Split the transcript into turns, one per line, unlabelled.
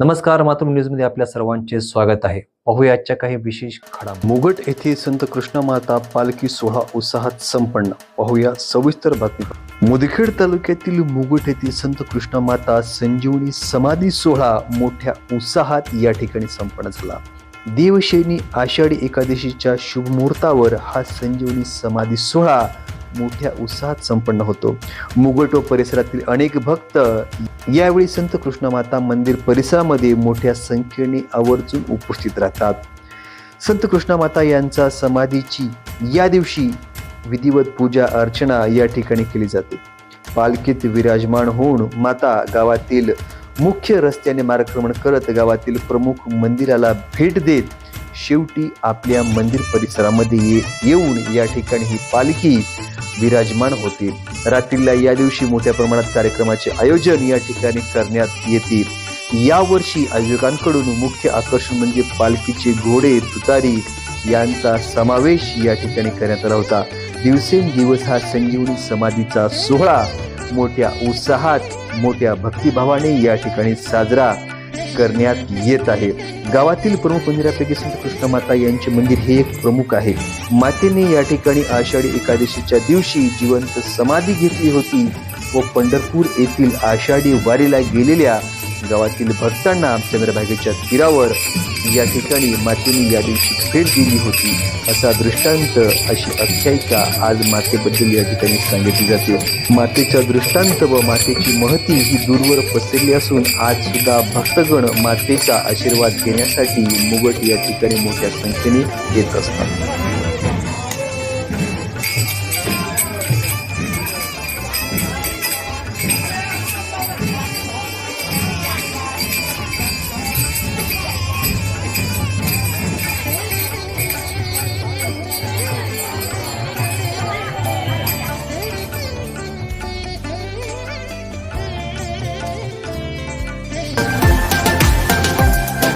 नमस्कार मातृ न्यूजमध्ये आपल्या सर्वांचे स्वागत आहे. पाहूया आजच्या काही विशेष खडा
मुगट येथे संत कृष्ण माता पालखी सोहळा उत्साहात संपन्न. पाहूया सविस्तर बातमी. मुदखेड तालुक्यातील मुगट येथे संत कृष्ण माता संजीवनी समाधी सोहळा मोठ्या उत्साहात या ठिकाणी संपन्न झाला. देवशैनी आषाढी एकादशीच्या शुभमुहूर्तावर हा संजीवनी समाधी सोहळा मोठ्या उत्साहात संपन्न होतो. मुगट परिसरातील अनेक भक्त यावेळी संत कृष्णमाता मंदिर परिसरामध्ये मोठ्या संख्येने आवर्जून उपस्थित राहतात. संत कृष्णमाता यांचा समाधीची या दिवशी विधिवत पूजा अर्चना या ठिकाणी केली जाते. पालखीत विराजमान होऊन माता गावातील मुख्य रस्त्याने मार्गक्रमण करत गावातील प्रमुख मंदिराला भेट देत शेवटी आपल्या मंदिर परिसरामध्ये ये- येऊन या ठिकाणी ही पालखी विराजमान होतील. रात्रीला या दिवशी मोठ्या प्रमाणात कार्यक्रमाचे आयोजन या ठिकाणी करण्यात येतील. यावर्षी आयोजकांकडून मुख्य आकर्षण म्हणजे पालखीचे घोडे तुतारी यांचा समावेश या ठिकाणी करण्यात आला होता. दिवसेंदिवस हा संजीवनी समाधीचा सोहळा मोठ्या उत्साहात मोठ्या भक्तिभावाने या ठिकाणी साजरा करण्यात येत आहे. गावातील प्रमुख मंदिरापैकी संत कृष्णमाता यांचे मंदिर हे एक प्रमुख आहे. मातेने या ठिकाणी आषाढी एकादशीच्या दिवशी जिवंत समाधी घेतली होती व पंढरपूर येथील आषाढी वारीला गेलेल्या गावातील भक्तांना चंद्रभागेच्या तीरावर या ठिकाणी मातेने या दिवशी भेट दिली होती. असा दृष्टांत अशी आख्यायिका आज मातेबद्दल या ठिकाणी सांगितली जाते. मातेचा दृष्टांत व मातेची महती ही दूरवर पसरली असून आज सुद्धा भक्तगण मातेचा आशीर्वाद घेण्यासाठी मुगट या ठिकाणी मोठ्या संख्येने येत असतात.